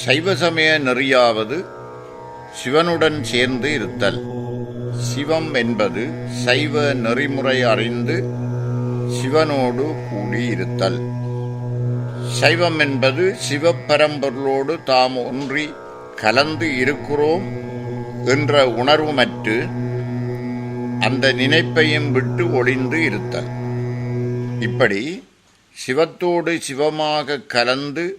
சைவ சமய நெறியாவது சிவனுடன் சேர்ந்து இருத்தல். சிவம் என்பது சைவ நெறிமுறை அறிந்து சிவனோடு கூடி இருத்தல். சைவம் என்பது சிவப்பரம்பொருளோடு தாம் ஒன்றி கலந்து இருக்கிறோம் என்ற உணர்வுமற்று அந்த நினைப்பையும் விட்டு ஒளிந்து இருத்தல். இப்படி சிவத்தோடு சிவமாக கலந்து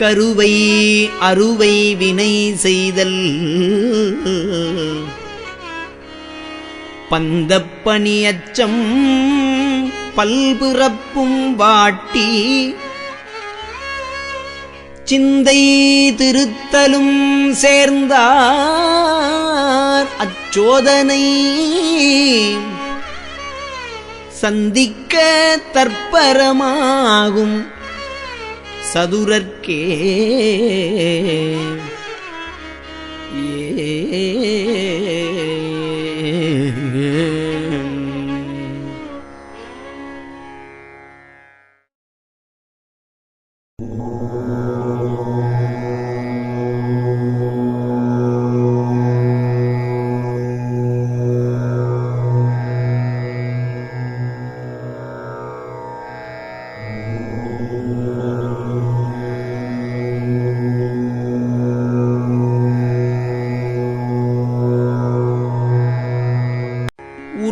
கருவை அறுவை வினை செய்தல். பந்தப்பணி அச்சம் பல்பிறப்பும் வாட்டி. சிந்தை திருத்தலும் சேர்ந்தார் அச்சோதனை. சந்திக்க தற்பரமாகும் சதுரர்க்கே. ஏ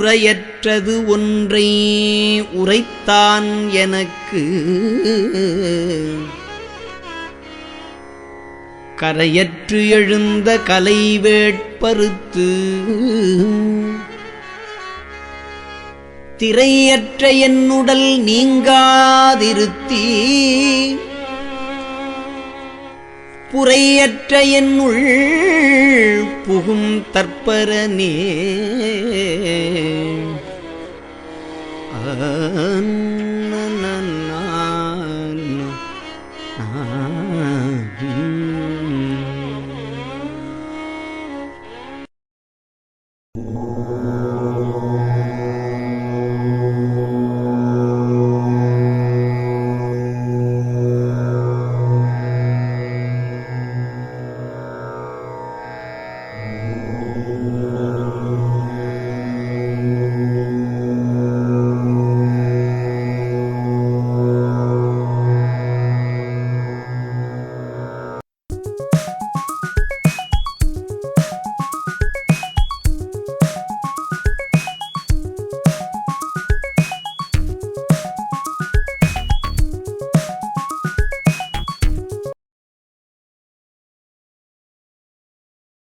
உரையற்றது ஒன்றை உரைத்தான் எனக்கு. கரையற்று எழுந்த கலை வேட்பறுத்து திரையற்ற என்னுடல் நீங்காதிருத்தீ புறையற்ற என்னுள் புகும் தற்பரனே ஆ.